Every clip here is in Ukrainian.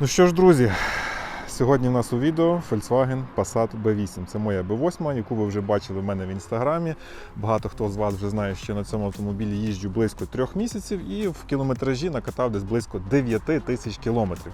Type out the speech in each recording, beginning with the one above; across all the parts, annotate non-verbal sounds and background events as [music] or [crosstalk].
Ну що ж, друзі, сьогодні в нас у відео Volkswagen Passat B8. Це моя B8, яку ви вже бачили в мене в інстаграмі. Багато хто з вас вже знає, що на цьому автомобілі їжджу близько трьох місяців і в кілометражі накатав десь близько 9 тисяч кілометрів.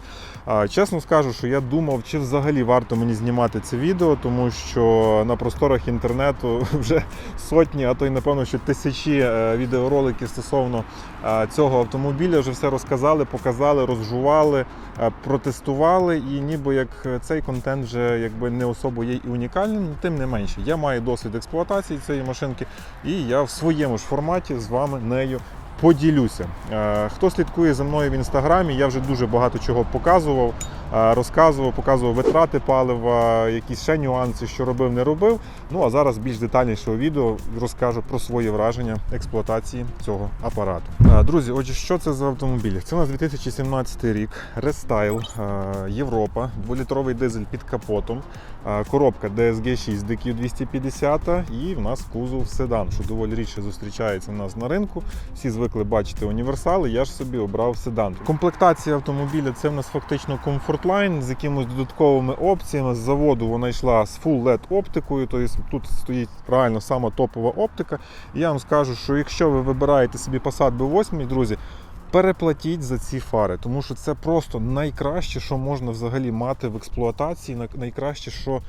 Чесно скажу, що я думав, чи взагалі варто мені знімати це відео, тому що на просторах інтернету [laughs] вже сотні, а то й напевно, що тисячі е, відеороликів стосовно е, цього автомобіля вже все розказали, показали, розжували, е, протестували, і ніби як цей контент вже якби не особо є і унікальним, тим не менше, я маю досвід експлуатації цієї машинки, і я в своєму ж форматі з вами нею. Поділюся. Е, Хто слідкує за мною в інстаграмі, я вже дуже багато чого показував, е, розказував, показував витрати палива, якісь ще нюанси, що робив, не робив. Ну а зараз більш детальніше відео розкажу про свої враження експлуатації цього апарату. Е, Друзі, отже, що це за автомобіль? Це у нас 2017 рік, рестайл, Європа, 2-літровий дизель під капотом, коробка DSG 6 DQ250 і в нас кузов седан, що доволі рідше зустрічається у нас на ринку. Всі звикли бачити універсали, я ж собі обрав седан. Комплектація автомобіля це в нас фактично комфортлайн з якимись додатковими опціями. З заводу вона йшла з Full LED оптикою, тобто тут стоїть реально сама топова оптика. І я вам скажу, що якщо ви вибираєте собі Passat B8, друзі, переплатіть за ці фари, тому що це просто найкраще, що можна взагалі мати в експлуатації, найкраще, що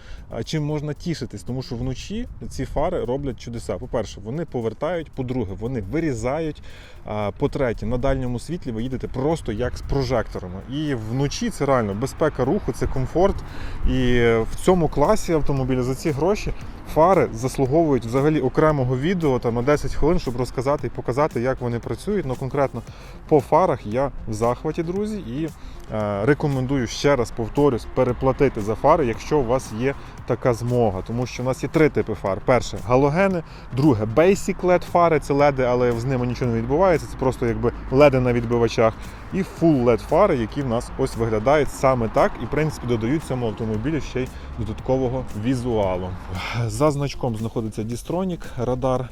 чим можна тішитись, тому що вночі ці фари роблять чудеса. По-перше, вони повертають, по-друге, вони вирізають. По-третє, на дальньому світлі ви їдете просто як з прожекторами. І вночі це реально безпека руху, це комфорт. І в цьому класі автомобіля за ці гроші фари заслуговують взагалі окремого відео там на 10 хвилин, щоб розказати і показати, як вони працюють. Ну конкретно по фарах я в захваті, друзі, і е, рекомендую ще раз повторюсь, переплатити за фари, якщо у вас є така змога. Тому що у нас є три типи фар: перше галогени, друге basic LED фари, це леди, але з ними нічого не відбувається. Це просто якби леди на відбивачах. І full LED фари, які в нас ось виглядають саме так, і в принципі додають цьому автомобілю ще й додаткового візуалу. За значком знаходиться Distronic радар.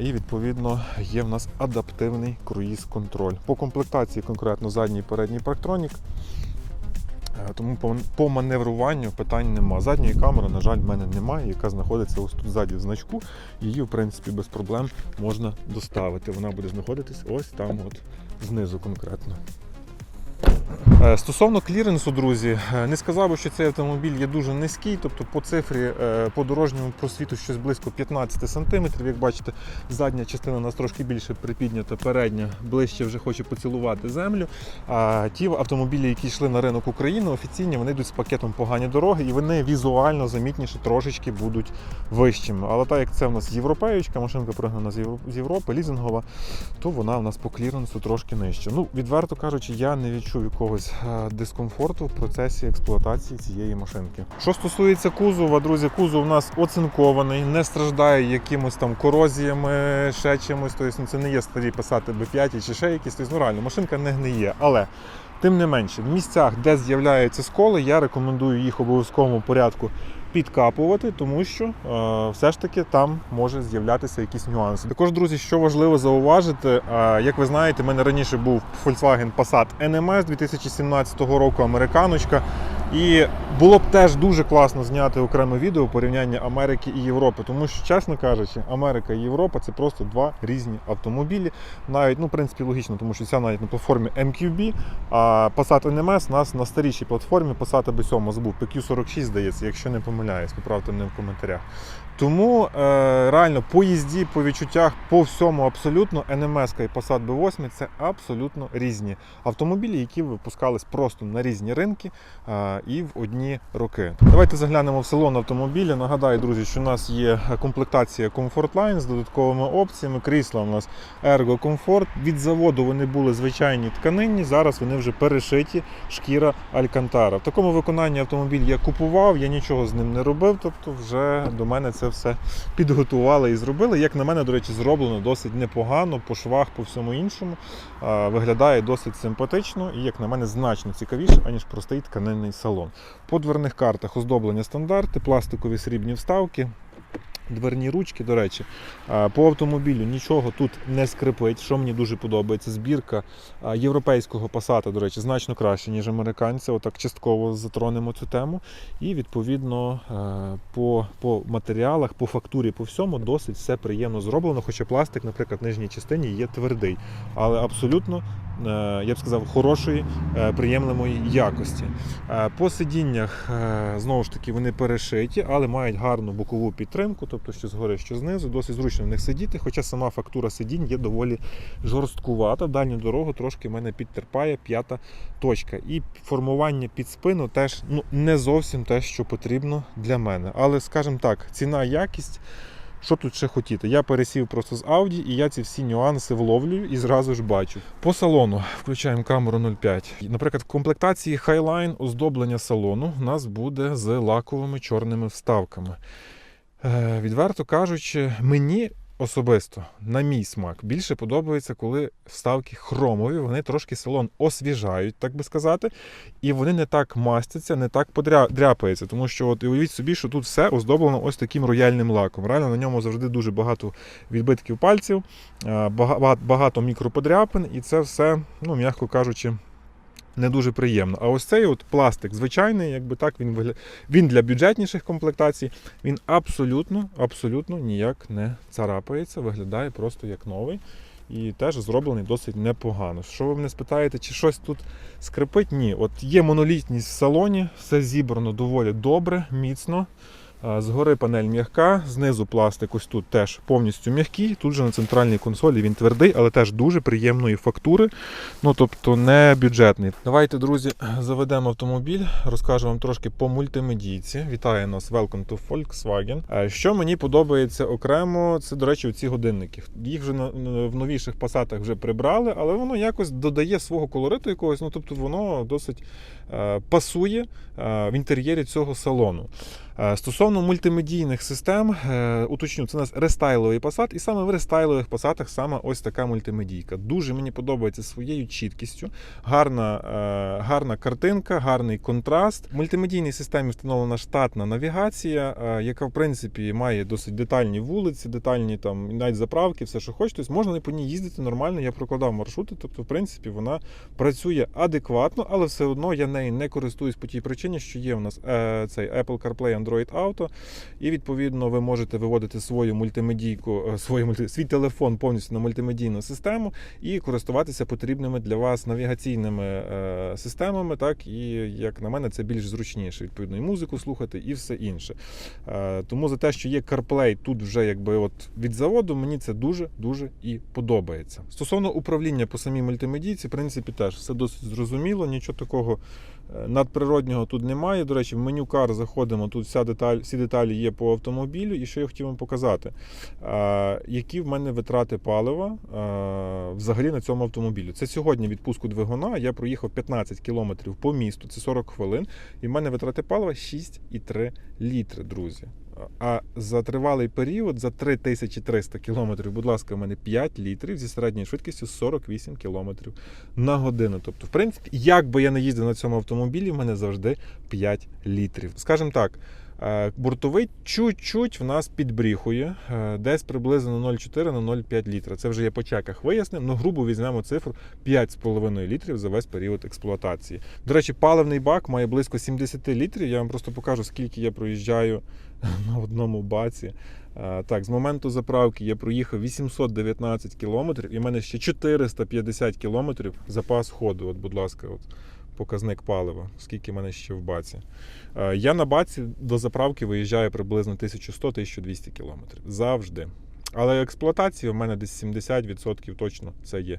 І відповідно є в нас адаптивний круїз-контроль. По комплектації конкретно задній і передній парктронік. Тому по маневруванню питань нема. Задньої камери, на жаль, в мене немає, яка знаходиться ось тут ззаді в значку. Її, в принципі, без проблем можна доставити. Вона буде знаходитись ось там, от знизу конкретно. Е, Стосовно кліренсу, друзі, е, не сказав би, що цей автомобіль є дуже низький, тобто по цифрі е, по дорожньому просвіту щось близько 15 см. Як бачите, задня частина у нас трошки більше припіднята, передня ближче вже хоче поцілувати землю. А ті автомобілі, які йшли на ринок України, офіційні, вони йдуть з пакетом погані дороги і вони візуально замітніше трошечки будуть вищими. Але так як це в нас європеєчка, машинка пригнана з Європи, лізингова, то вона в нас по кліренсу трошки нижче. Ну, відверто кажучи, я не відчув якогось е, дискомфорту в процесі експлуатації цієї машинки. Що стосується кузова, друзі, кузов у нас оцинкований, не страждає якимось там корозіями, ще чимось. Тобто ну, це не є старі писати B5 чи ще якісь. Тобто, ну, реально, машинка не гниє. Але тим не менше, в місцях, де з'являються сколи, я рекомендую їх обов'язковому порядку підкапувати, тому що е, все ж таки там може з'являтися якісь нюанси. Також, друзі, що важливо зауважити, е, як ви знаєте, в мене раніше був Volkswagen Passat NMS 2017 року, американочка. І було б теж дуже класно зняти окреме відео порівняння Америки і Європи, тому що, чесно кажучи, Америка і Європа це просто два різні автомобілі. Навіть, ну, в принципі, логічно, тому що ця навіть на платформі MQB, а Passat NMS у нас на старішій платформі Passat B7 забув, PQ46, здається, якщо не помиляюсь, поправте мене в коментарях. Тому е, реально по їзді, по відчуттях, по всьому абсолютно NMS і Passat B8 це абсолютно різні автомобілі, які випускались просто на різні ринки е, і в одні роки. Давайте заглянемо в салон автомобіля. Нагадаю, друзі, що у нас є комплектація Comfort Line з додатковими опціями. Крісла у нас Ergo Comfort. Від заводу вони були звичайні тканинні, зараз вони вже перешиті шкіра Алькантара. В такому виконанні автомобіль я купував, я нічого з ним не робив, тобто вже до мене це все підготували і зробили. Як на мене, до речі, зроблено досить непогано, по швах, по всьому іншому. Виглядає досить симпатично і, як на мене, значно цікавіше, аніж простий тканинний салон. По дверних картах оздоблення стандарти, пластикові срібні вставки. Дверні ручки, до речі. По автомобілю нічого тут не скрипить, що мені дуже подобається. Збірка європейського Passat, до речі, значно краще, ніж американця. Отак частково затронемо цю тему. І відповідно по, по матеріалах, по фактурі, по всьому досить все приємно зроблено. Хоча пластик, наприклад, в нижній частині є твердий, але абсолютно, я б сказав, хорошої, е, приємної якості. Е, По сидіннях е, знову ж таки вони перешиті, але мають гарну бокову підтримку, тобто що згори, що знизу. Досить зручно в них сидіти. Хоча сама фактура сидінь є доволі жорсткувата. Дальню дорогу трошки мене підтерпає п'ята точка. І формування під спину теж ну, не зовсім те, що потрібно для мене. Але, скажімо так, ціна, якість. Що тут ще хотіти? Я пересів просто з Audi і я ці всі нюанси вловлюю і зразу ж бачу. По салону включаємо камеру 0,5. Наприклад, в комплектації Highline оздоблення салону у нас буде з лаковими чорними вставками. Е, відверто кажучи, мені особисто, на мій смак, більше подобається, коли вставки хромові, вони трошки салон освіжають, так би сказати, і вони не так мастяться, не так подряпаються. Тому що от уявіть собі, що тут все оздоблено ось таким рояльним лаком. Реально на ньому завжди дуже багато відбитків пальців, е, багато мікроподряпин, і це все, ну, м'яко кажучи. Не дуже приємно. А ось цей от пластик звичайний, якби так він вигля... він для бюджетніших комплектацій, він абсолютно, абсолютно ніяк не царапається, виглядає просто як новий. І теж зроблений досить непогано. Що ви мене спитаєте, чи щось тут скрипить? Ні. От є монолітність в салоні, все зібрано доволі добре, міцно. Згори панель м'яка, знизу пластик ось тут теж повністю м'який. Тут же на центральній консолі він твердий, але теж дуже приємної фактури. Ну тобто не бюджетний. Давайте, друзі, заведемо автомобіль, розкажу вам трошки по мультимедійці. Вітає нас Welcome to Volkswagen. Що мені подобається окремо, це, до речі, ці годинники. Їх вже в новіших пасатах вже прибрали, але воно якось додає свого колориту якогось. Ну тобто воно досить е, пасує е, в інтер'єрі цього салону. Е, Стосовно мультимедійних систем, е, уточню, це у нас рестайловий Passat, і саме в рестайлових Passatах саме ось така мультимедійка. Дуже мені подобається своєю чіткістю, гарна, е, гарна картинка, гарний контраст. В мультимедійній системі встановлена штатна навігація, яка в принципі має досить детальні вулиці, детальні там навіть заправки, все, що хочете. Тобто можна по ній їздити нормально. Я прокладав маршрути, тобто, в принципі, вона працює адекватно, але все одно я нею не користуюсь по тій причині, що є у нас цей Apple CarPlay Android Auto, і відповідно ви можете виводити свою мультимедійку, е, свою свій телефон повністю на мультимедійну систему і користуватися потрібними для вас навігаційними е, системами. Так і як на мене, це більш зручніше. Відповідно, і музику слухати, і все інше. Е, тому за те, що є CarPlay тут вже якби от від заводу, мені це дуже дуже і подобається. Стосовно управління по самій мультимедійці, в принципі, теж все досить зрозуміло, нічого такого. Надприроднього тут немає. До речі, в меню кар заходимо. Тут вся деталь, всі деталі є по автомобілю. І що я хотів вам показати, які в мене витрати палива взагалі на цьому автомобілі. Це сьогодні відпуску двигуна. Я проїхав 15 кілометрів по місту, це 40 хвилин. І в мене витрати палива 6,3 літри, друзі. А за тривалий період, за 3300 кілометрів, будь ласка, в мене 5 літрів зі середньою швидкістю 48 кілометрів на годину. Тобто, в принципі, як би я не їздив на цьому автомобілі, в мене завжди 5 літрів. Скажімо так. Е, Бортовий чуть-чуть в нас підбріхує, е, десь приблизно 0,4 на 0,5 літра. Це вже я по чеках вияснив. Ну, грубо візьмемо цифру 5,5 літрів за весь період експлуатації. До речі, паливний бак має близько 70 літрів. Я вам просто покажу, скільки я проїжджаю [laughs] на одному баці. Е, Так, з моменту заправки я проїхав 819 кілометрів, і в мене ще 450 кілометрів запас ходу. От, будь ласка, от показник палива, скільки в мене ще в баці. Е, Я на баці до заправки виїжджаю приблизно 1100-1200 кілометрів. Завжди. Але експлуатація в мене десь 70% точно це є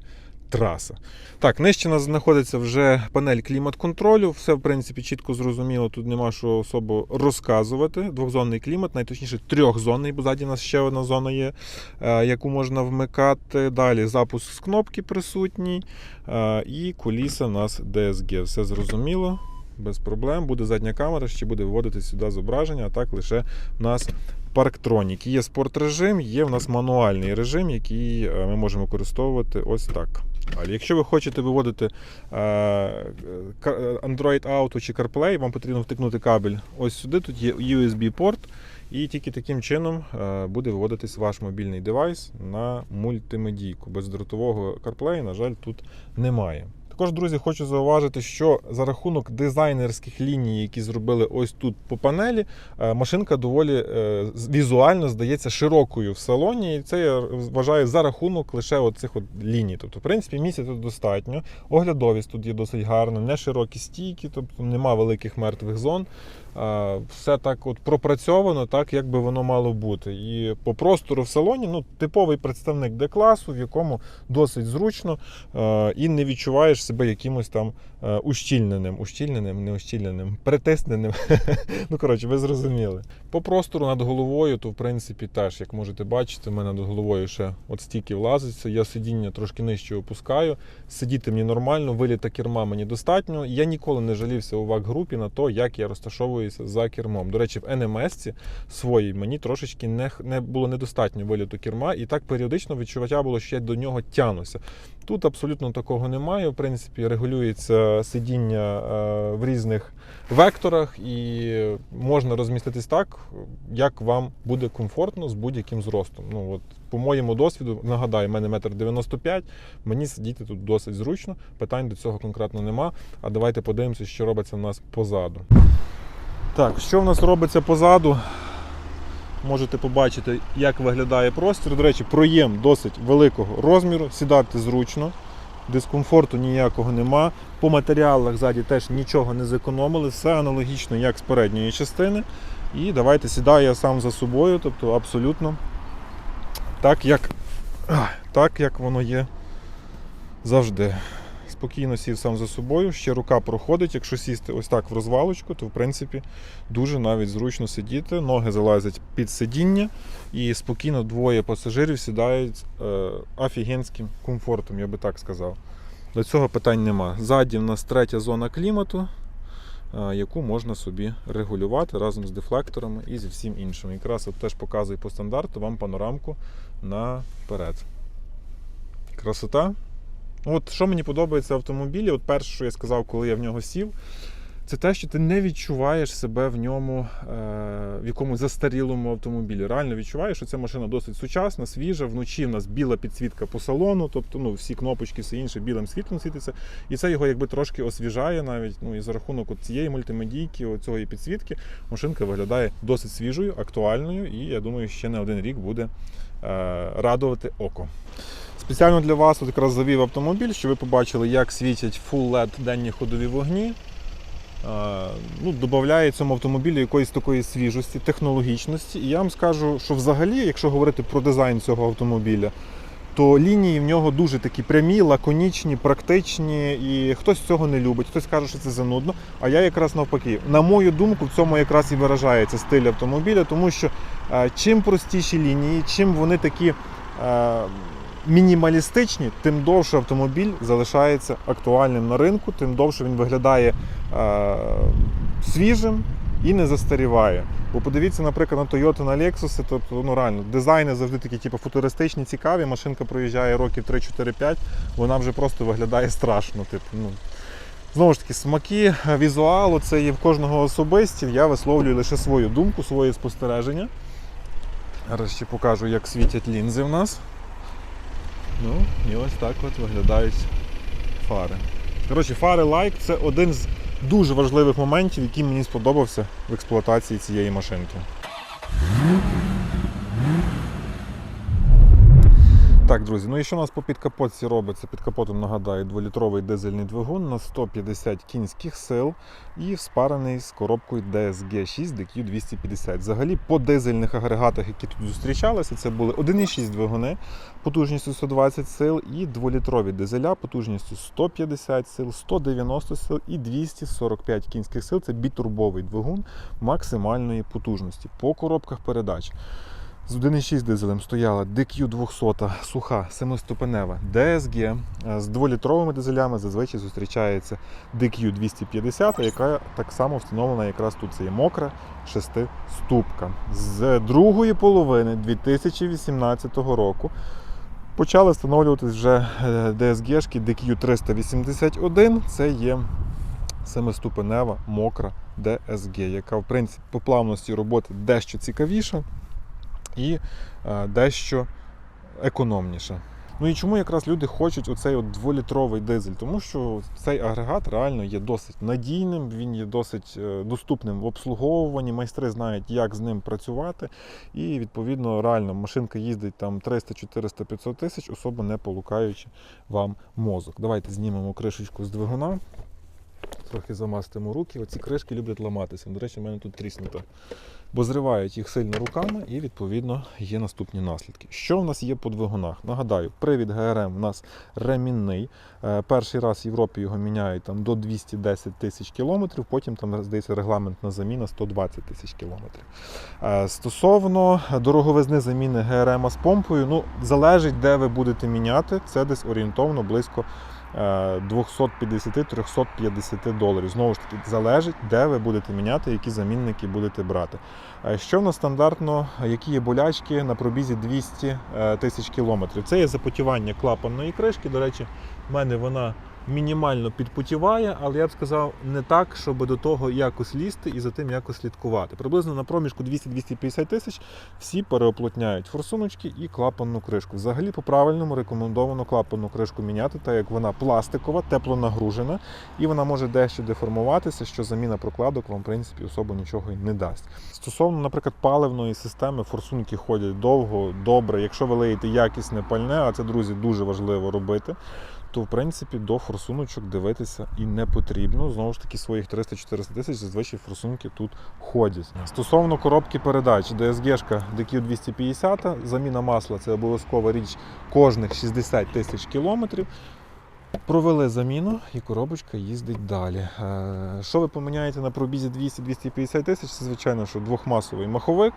траса. Так, нижче нас знаходиться вже панель клімат-контролю. Все, в принципі, чітко зрозуміло. Тут нема що особо розказувати. Двохзонний клімат, найточніше трьохзонний, бо ззаді у нас ще одна зона є, е, яку можна вмикати. Далі запуск з кнопки присутній. е, І куліса у нас DSG. Все зрозуміло. Без проблем. Буде задня камера, ще буде виводити сюди зображення, а так лише в нас парктронік. Є спорт режим, є в нас мануальний режим, який е, ми можемо використовувати ось так. Далі, Якщо ви хочете виводити е, ка- е, Android Auto чи CarPlay, вам потрібно втикнути кабель ось сюди. Тут є USB-порт, і тільки таким чином е, буде виводитись ваш мобільний девайс на мультимедійку. Бездротового CarPlay, на жаль, тут немає. Також, друзі, хочу зауважити, що за рахунок дизайнерських ліній, які зробили ось тут по панелі, е, машинка доволі е, візуально здається широкою в салоні. І це я вважаю за рахунок лише оцих от ліній. Тобто, в принципі, місця тут достатньо. Оглядовість тут є досить гарна, не широкі стійки, тобто нема великих мертвих зон. Все так от пропрацьовано, так як би воно мало бути. І по простору в салоні ну, типовий представник Д-класу, в якому досить зручно е, і не відчуваєш себе якимось там е, ущільненим, ущільненим, не ущільненим, притисненим. [laughs] ну, коротше, ви зрозуміли. По простору над головою, то в принципі теж, як можете бачити, в мене над головою ще от стільки влазиться. Я сидіння трошки нижче опускаю. Сидіти мені нормально, виліта керма мені достатньо. Я ніколи не жалівся у ВАК-групі на то, як я розташовуюся за кермом. До речі, в NMS своїй мені трошечки не, не було недостатньо виліту керма, і так періодично відчуття було, що я до нього тянуся. Тут абсолютно такого немає. В принципі, регулюється сидіння е, в різних векторах, і можна розміститись так, як вам буде комфортно з будь-яким зростом. Ну от по моєму досвіду, нагадаю, в мене метр 95, мені сидіти тут досить зручно. Питань до цього конкретно нема. А давайте подивимося, що робиться в нас позаду. Так, що в нас робиться позаду? Можете побачити, як виглядає простір. До речі, проєм досить великого розміру, сідати зручно, дискомфорту ніякого нема. По матеріалах ззаді теж нічого не зекономили, все аналогічно, як з передньої частини. І давайте сідаю я сам за собою, тобто абсолютно так, як, так, як воно є завжди. Спокійно сів сам за собою, ще рука проходить. Якщо сісти ось так в розвалочку, то в принципі дуже навіть зручно сидіти. Ноги залазять під сидіння і спокійно двоє пасажирів сідають е, офігенським комфортом, я би так сказав. До цього питань нема. Ззаді в нас третя зона клімату, е, яку можна собі регулювати разом з дефлекторами і зі всім іншим. Якраз от теж показую по стандарту вам панорамку наперед. Красота. От що мені подобається в автомобілі, от перше, що я сказав, коли я в нього сів, це те, що ти не відчуваєш себе в ньому е, в якомусь застарілому автомобілі. Реально відчуваєш, що ця машина досить сучасна, свіжа. Вночі в нас біла підсвітка по салону, тобто ну, всі кнопочки, все інше білим світлом світиться. І це його якби трошки освіжає навіть. Ну і за рахунок цієї мультимедійки, цієї підсвітки, машинка виглядає досить свіжою, актуальною, і я думаю, ще не один рік буде е, радувати око. Спеціально для вас от якраз завів автомобіль, щоб ви побачили, як світять Full LED денні ходові вогні. Е, Ну, Додає цьому автомобілю якоїсь такої свіжості, технологічності. І я вам скажу, що взагалі, якщо говорити про дизайн цього автомобіля, то лінії в нього дуже такі прямі, лаконічні, практичні, і хтось цього не любить, хтось каже, що це занудно. А я якраз навпаки, на мою думку, в цьому якраз і виражається стиль автомобіля, тому що е, чим простіші лінії, чим вони такі. Е, мінімалістичні, тим довше автомобіль залишається актуальним на ринку, тим довше він виглядає е, свіжим і не застаріває. Бо подивіться, наприклад, на Toyota, на Lexus, тобто ну реально дизайни завжди такі, типу, футуристичні, цікаві. Машинка проїжджає років 3-4-5, вона вже просто виглядає страшно. Типу, ну. Знову ж таки, смаки, візуалу, це є в кожного особисті. Я висловлюю лише свою думку, своє спостереження. Зараз ще покажу, як світять лінзи в нас. Ну, і ось так от виглядають фари. Коротше, фари лайк це один з дуже важливих моментів, який мені сподобався в експлуатації цієї машинки. Так, друзі, ну і що у нас по підкапотці робиться? Під капотом нагадаю, 2-літровий дизельний двигун на 150 кінських сил і спарений з коробкою DSG 6 DQ250. Взагалі по дизельних агрегатах, які тут зустрічалися, це були 1,6 двигуни потужністю 120 сил і 2-літрові дизеля потужністю 150 сил, 190 сил і 245 кінських сил. Це бітурбовий двигун максимальної потужності по коробках передач. З 1,6 дизелем стояла DQ200 суха семиступенева DSG. З 2-літровими дизелями зазвичай зустрічається DQ250, яка так само встановлена якраз тут. Це є мокра шестиступка. З другої половини 2018 року Почали встановлюватись вже DSG-шки DQ381. Це є семиступенева мокра DSG, яка в принципі по плавності роботи дещо цікавіша і е, дещо економніша. Ну і чому якраз люди хочуть оцей от дволітровий дизель? Тому що цей агрегат реально є досить надійним, він є досить е, доступним в обслуговуванні. Майстри знають, як з ним працювати. І відповідно реально машинка їздить там 300, 400, 500 тисяч, особо не полукаючи вам мозок. Давайте знімемо кришечку з двигуна. Трохи замастимо руки. Оці кришки люблять ламатися. До речі, в мене тут тріснуто. Бо зривають їх сильно руками і, відповідно, є наступні наслідки. Що в нас є по двигунах? Нагадаю, привід ГРМ у нас ремінний. Е, Перший раз в Європі його міняють там, до 210 тисяч кілометрів, потім там, здається, регламентна заміна 120 тисяч кілометрів. Е, Стосовно дороговизни заміни ГРМ з помпою, ну, залежить, де ви будете міняти. Це десь орієнтовно близько 250-350 доларів. Знову ж таки, залежить, де ви будете міняти, які замінники будете брати. Е, Що в нас стандартно, які є болячки на пробізі 200 е, тисяч кілометрів? Це є запотівання клапанної кришки. До речі, в мене вона мінімально підпотіває, але я б сказав, не так, щоб до того якось лізти і за тим якось слідкувати. Приблизно на проміжку 200-250 тисяч всі переоплотняють форсуночки і клапанну кришку. Взагалі, по правильному рекомендовано клапанну кришку міняти, так як вона пластикова, теплонагружена, і вона може дещо деформуватися, що заміна прокладок вам, в принципі, особо нічого й не дасть. Стосовно, наприклад, паливної системи, форсунки ходять довго, добре. Якщо ви леєте якісне пальне, а це, друзі, дуже важливо робити. То в принципі до форсуночок дивитися і не потрібно. Знову ж таки, своїх 300-400 тисяч зазвичай форсунки тут ходять. Стосовно коробки передач, DSG DQ250, заміна масла це обов'язкова річ кожних 60 тисяч кілометрів. Провели заміну і коробочка їздить далі. Е, Що ви поміняєте на пробізі 200-250 тисяч? Це звичайно, що двохмасовий маховик,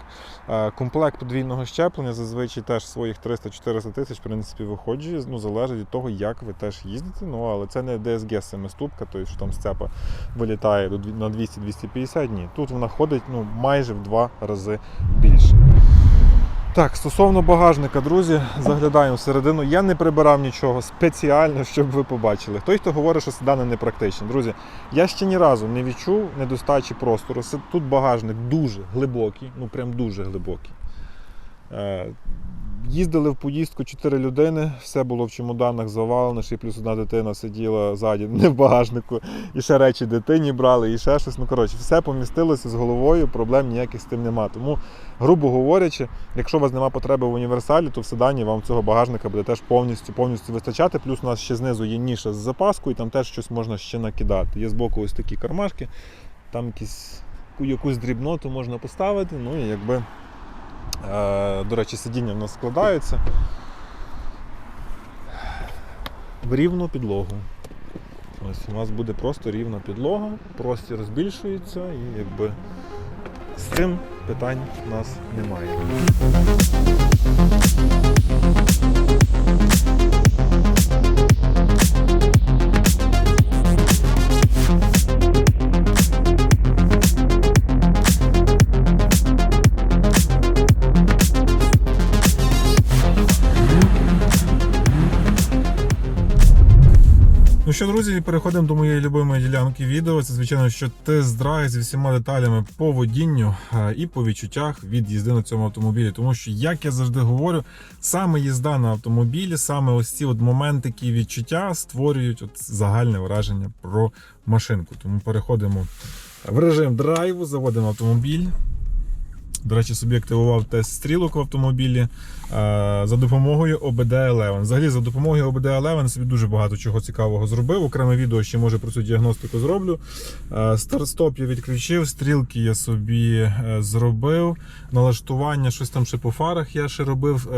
Е, комплект подвійного щеплення, зазвичай теж своїх 300-400 тисяч в принципі виходжує. Ну, залежить від того, як ви теж їздите. Ну, але це не DSG семиступка, тобто що там сцепа вилітає на 200-250. Ні. Тут вона ходить ну, майже в два рази більше. Так, стосовно багажника, друзі, заглядаємо всередину. Я не прибирав нічого спеціально, щоб ви побачили. Той, хто говорить, що седани не практичні. Друзі, я ще ні разу не відчув недостачі простору. Тут багажник дуже глибокий, ну прям дуже глибокий. Їздили в поїздку 4 людини, все було в чемоданах завалено, ще плюс одна дитина сиділа ззаді, [laughs] не в багажнику, і ще речі дитині брали, і ще щось. Ну коротше, все помістилося з головою, проблем ніяких з тим нема. Тому, грубо говорячи, якщо у вас немає потреби в універсалі, то в седані вам цього багажника буде теж повністю повністю вистачати. Плюс у нас ще знизу є ніша з запаскою, і там теж щось можна ще накидати. Є збоку ось такі кармашки, там якісь, якусь дрібноту можна поставити. Ну і якби. Е, До речі, сидіння в нас складаються в рівну підлогу. Ось у нас буде просто рівна підлога, простір збільшується і якби з цим питань у нас немає. Що, друзі, переходимо до моєї любимої ділянки відео. Це, звичайно, що тест-драйв зі всіма деталями по водінню е, і по відчуттях від їзди на цьому автомобілі. Тому що, як я завжди говорю, саме їзда на автомобілі, саме ось ці от моментики відчуття створюють от загальне враження про машинку. Тому переходимо в режим драйву, заводимо автомобіль. До речі, собі активував тест стрілок в автомобілі е, за допомогою OBD11. Взагалі, за допомогою OBD11 собі дуже багато чого цікавого зробив. Окреме відео ще може про цю діагностику зроблю. Е, Старт-стоп я відключив, стрілки я собі е, зробив. Налаштування, щось там ще по фарах я ще робив.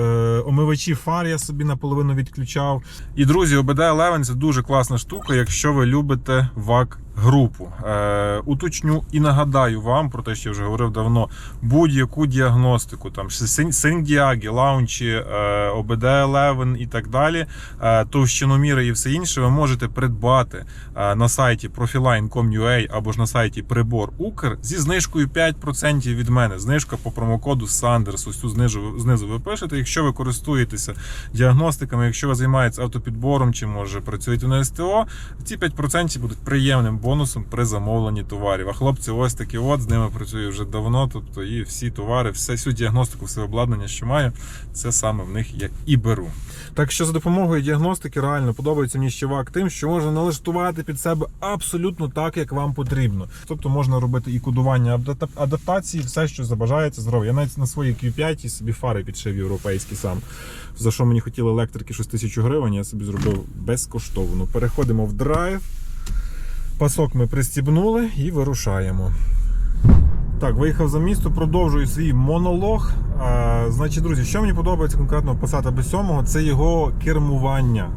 Омивачі фар я собі наполовину відключав. І друзі, OBD11 це дуже класна штука, якщо ви любите вак групу. Е, уточню і нагадаю вам про те, що я вже говорив давно, будь-яку діагностику, там синдіаги, лаунчі, е, OBD11 і так далі, е, товщиноміри і все інше, ви можете придбати е, на сайті profiline.com.ua або ж на сайті Прибор Укр зі знижкою 5% від мене. Знижка по промокоду Sanders. Ось тут знизу, знизу ви пишете. Якщо ви користуєтеся діагностиками, якщо ви займаєтеся автопідбором чи може працюєте на СТО, ці 5% будуть приємним бонусом при замовленні товарів. А хлопці, ось такі от з ними працюю вже давно. Тобто і всі товари, все всю діагностику, все обладнання, що маю, це саме в них я і беру. Так що за допомогою діагностики реально подобається мені щевак тим, що можна налаштувати під себе абсолютно так, як вам потрібно. Тобто можна робити і кодування адаптації, все, що забажаєте зробити. Я навіть на своїй Q5 собі фари підшив європейські сам. За що мені хотіли електрики 6 тисяч гривень, я собі зробив безкоштовно. Переходимо в драйв. Пасок ми пристібнули і вирушаємо. Так, виїхав за місто, продовжую свій монолог. А, значить, друзі, що мені подобається конкретно Passat B7, це його кермування.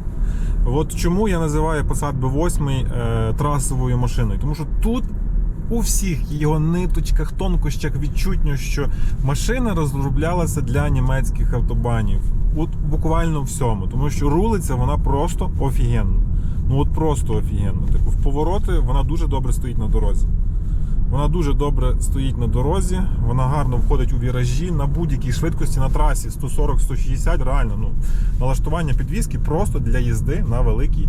От чому я називаю Passat B8 е, трасовою машиною? Тому що тут у всіх його ниточках, тонкощах відчутно, що машина розроблялася для німецьких автобанів. От буквально всьому. Тому що рулиться вона просто офігенно. Ну от просто офігенно. Типу, в повороти вона дуже добре стоїть на дорозі. Вона дуже добре стоїть на дорозі, вона гарно входить у віражі на будь-якій швидкості на трасі 140-160, реально ну, налаштування підвіски просто для їзди на великій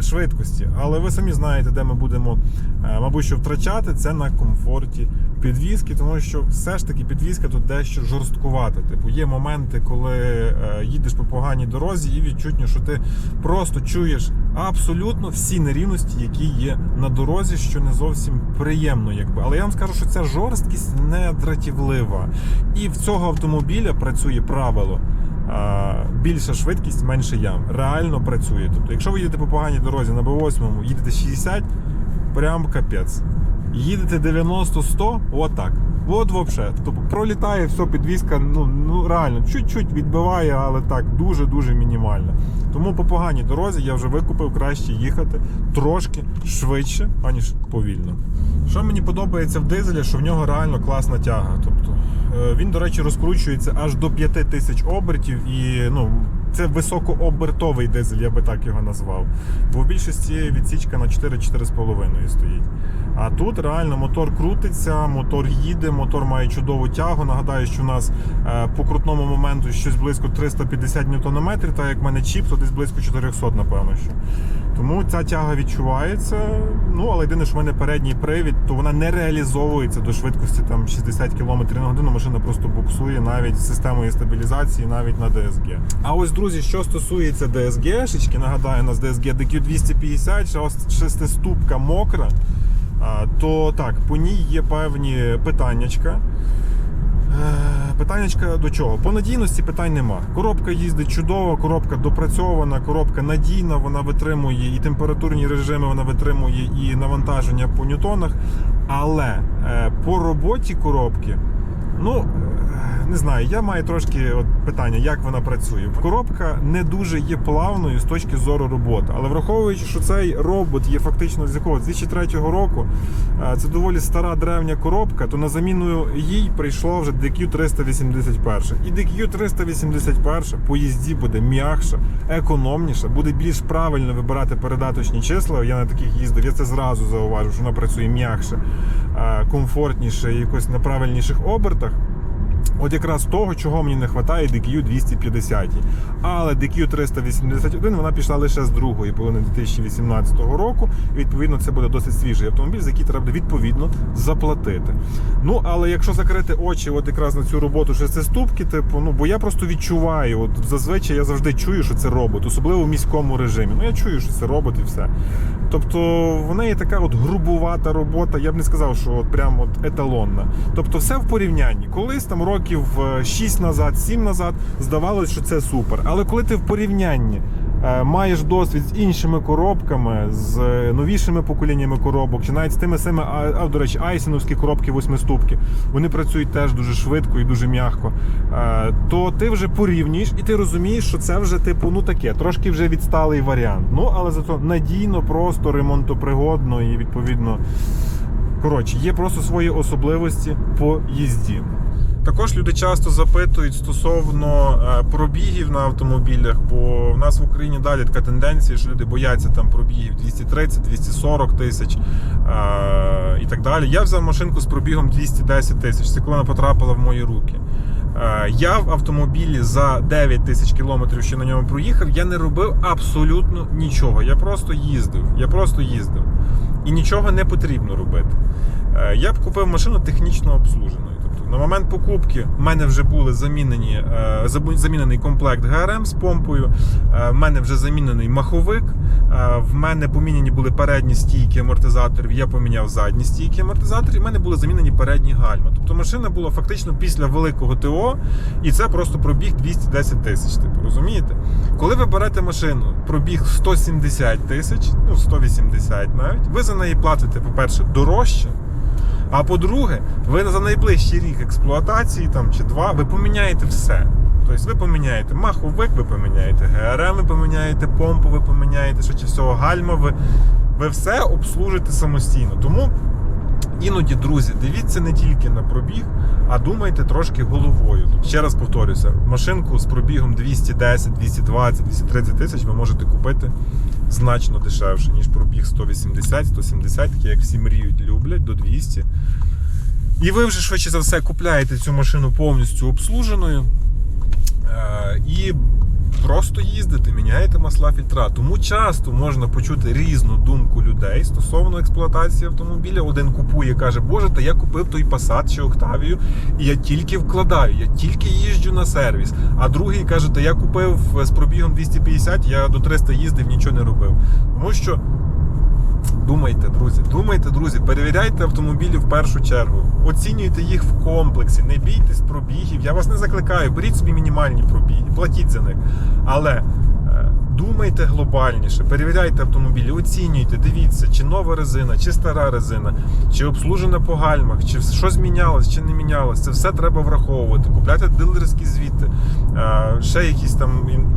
швидкості. Але ви самі знаєте, де ми будемо, е, мабуть, що втрачати, це на комфорті підвіски, тому що все ж таки підвіска тут дещо жорсткувати. Типу, є моменти, коли е, їдеш по поганій дорозі, і відчутно, що ти просто чуєш абсолютно всі нерівності, які є на дорозі, що не зовсім приємно, якби. Але я вам скажу, що ця жорсткість не дратівлива. І в цього автомобіля працює правило. Більша швидкість, менше ям. Реально працює. Тобто, якщо ви їдете по поганій дорозі на Б8, їдете 60, прям капець. Їдете 90-100, отак. От вообще. Тобто пролітає все, підвізка, ну, ну реально, чуть-чуть відбиває, але так, дуже-дуже мінімально. Тому по поганій дорозі я вже викупив краще їхати трошки швидше, аніж повільно. Що мені подобається в дизелі, що в нього реально класна тяга. Тобто, е, він, до речі, розкручується аж до 5000 обертів і ну. Це високообертовий дизель, я би так його назвав. Бо в більшості відсічка на 4-4,5 стоїть. А тут реально мотор крутиться, мотор їде, мотор має чудову тягу. Нагадаю, що у нас е, по крутному моменту щось близько 350 Нм, так як в мене чіп, то десь близько 400, напевно. що. Тому ця тяга відчувається. Ну, але єдине, що в мене передній привід, то вона не реалізовується до швидкості там 60 км на годину. Машина просто буксує навіть з системою стабілізації, навіть на DSG. А ось, друзі, що стосується DSG-шечки, нагадаю, у нас DSG DQ250, шестиступка мокра. То так, по ній є певні питаннячка. Е, Питаннячка до чого? По надійності питань нема. Коробка їздить чудово, коробка допрацьована, коробка надійна, вона витримує і температурні режими, вона витримує і навантаження по ньютонах. Але е, по роботі коробки, ну е, не знаю, я маю трошки от питання, як вона працює. Коробка не дуже є плавною з точки зору роботи. Але враховуючи, що цей робот є фактично з якого з 2003 року, е, це доволі стара древня коробка, то на заміну їй прийшло вже DQ381. І DQ381 по їзді буде м'якша, економніша, буде більш правильно вибирати передаточні числа. Я на таких їздив, я це зразу зауважив, що вона працює м'якше, е, комфортніше, якось на правильніших обертах. Пока. От якраз того, чого мені не вистачає DQ 250. Але DQ 381 вона пішла лише з другої половини 2018 року. І відповідно це буде досить свіжий автомобіль, за який треба відповідно заплатити. Ну але якщо закрити очі, от якраз на цю роботу шестиступки, типу, ну бо я просто відчуваю, от зазвичай я завжди чую, що це робот, особливо в міському режимі. Ну я чую, що це робот і все. Тобто в неї така от грубувата робота, я б не сказав, що от прям от еталонна. Тобто, все в порівнянні. Колись там років е, 6 назад, 7 назад здавалось, що це супер. Але коли ти в порівнянні е, маєш досвід з іншими коробками, з е, новішими поколіннями коробок, чи навіть з тими самими, а, до речі, айсеновські коробки восьмиступки, вони працюють теж дуже швидко і дуже м'яко. Е, То ти вже порівнюєш і ти розумієш, що це вже типу ну таке, трошки вже відсталий варіант. Ну але зато надійно, просто ремонтопригодно і відповідно. Коротше, є просто свої особливості по їзді. Також люди часто запитують стосовно е, пробігів на автомобілях, бо в нас в Україні далі така тенденція, що люди бояться там пробігів 230-240 тисяч е, і так далі. Я взяв машинку з пробігом 210 тисяч. Це коли вона потрапила в мої руки. Е, Я в автомобілі за 9 тисяч кілометрів, що на ньому проїхав, я не робив абсолютно нічого. Я просто їздив. Я просто їздив. І нічого не потрібно робити. Я б купив машину технічно обслуженою. На момент покупки в мене вже були замінені е, замінений комплект ГРМ з помпою. е, В мене вже замінений маховик. е, В мене поміняні були передні стійки амортизаторів. Я поміняв задні стійки амортизаторів. В мене були замінені передні гальма. Тобто машина була фактично після великого ТО, і це просто пробіг 210 тисяч. Типу, розумієте? Коли ви берете машину, пробіг 170 тисяч, ну 180 навіть, ви за неї платите, по-перше, дорожче. А по-друге, ви за найближчий рік експлуатації там чи два, ви поміняєте все. Тобто ви поміняєте маховик, ви поміняєте ГРМ, ви поміняєте помпу, ви поміняєте швидше всього гальма, ви, ви все обслужите самостійно. Тому іноді, друзі, дивіться не тільки на пробіг, а думайте трошки головою. Ще раз повторюся, машинку з пробігом 210, 220, 230 тисяч ви можете купити значно дешевше, ніж пробіг 180, 170, такі як всі мріють, люблять, до 200. І ви вже швидше за все купляєте цю машину повністю обслуженою. Е, І просто їздите, міняєте масла фільтра. Тому часто можна почути різну думку людей стосовно експлуатації автомобіля. Один купує, каже, Боже, та я купив той Passat чи Octavia, і я тільки вкладаю, я тільки їжджу на сервіс. А другий каже, та я купив з пробігом 250, я до 300 їздив, нічого не робив. Тому що Думайте, друзі, думайте, друзі, перевіряйте автомобілі в першу чергу. Оцінюйте їх в комплексі, не бійтесь пробігів. Я вас не закликаю, беріть собі мінімальні пробіги, платіть за них. Але думайте глобальніше, перевіряйте автомобілі, оцінюйте, дивіться, чи нова резина, чи стара резина, чи обслужена по гальмах, чи що змінялось, чи не мінялось. Це все треба враховувати. Купляйте дилерські звіти, е, ще якісь там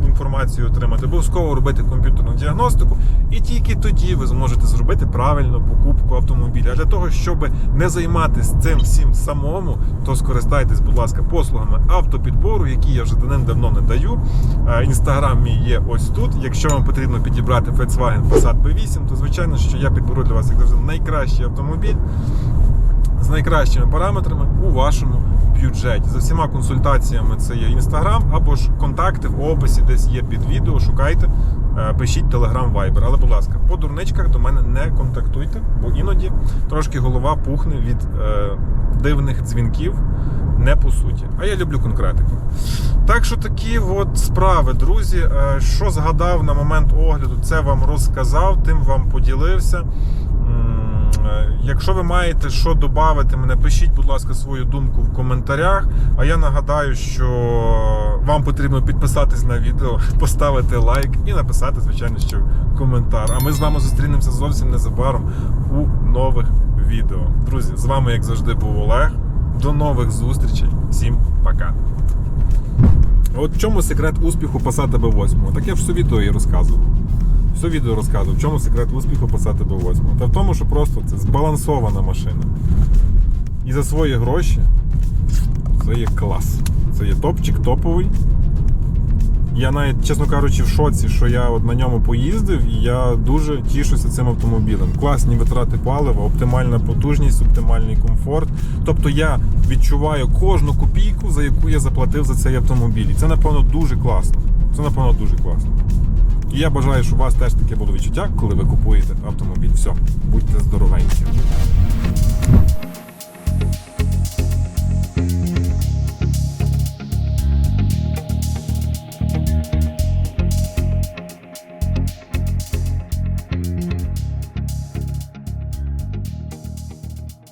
інформацію отримати. Обов'язково робити комп'ютерну діагностику, і тільки тоді ви зможете зробити правильну покупку автомобіля. А для того, щоб не займатися цим всім самому, то скористайтесь, будь ласка, послугами автопідбору, які я вже давним-давно не даю. Е, Інстаграм мій є ось тут. Якщо вам потрібно підібрати Volkswagen Passat B8, то звичайно, що я підберу для вас як завжди найкращий автомобіль з найкращими параметрами у вашому бюджеті. За всіма консультаціями це є інстаграм або ж контакти в описі, десь є під відео. Шукайте, е, пишіть Telegram Viber. Але, будь ласка, по дурничках до мене не контактуйте, бо іноді трошки голова пухне від е, дивних дзвінків. Не по суті. А я люблю конкретику. Так що такі от справи, друзі. Е, Що згадав на момент огляду, це вам розказав, тим вам поділився. Е, Якщо ви маєте що додати мене, пишіть, будь ласка, свою думку в коментарях. А я нагадаю, що вам потрібно підписатись на відео, [laughs] поставити лайк і написати, звичайно, що коментар. А ми з вами зустрінемося зовсім незабаром у нових відео. Друзі, з вами, як завжди, був Олег. До нових зустрічей. Всім пока. От в чому секрет успіху Passat B8? Так я все відео і розказував. Все відео розказував, в чому секрет успіху Passat B8. Та в тому, що просто це збалансована машина. І за свої гроші це є клас. Це є топчик топовий. Я навіть, чесно кажучи, в шоці, що я от на ньому поїздив, і я дуже тішуся цим автомобілем. Класні витрати палива, оптимальна потужність, оптимальний комфорт. Тобто я відчуваю кожну копійку, за яку я заплатив за цей автомобіль. І це, напевно, дуже класно. Це, напевно, дуже класно. І я бажаю, щоб у вас теж таке було відчуття, коли ви купуєте автомобіль. Все, будьте здоровенькі.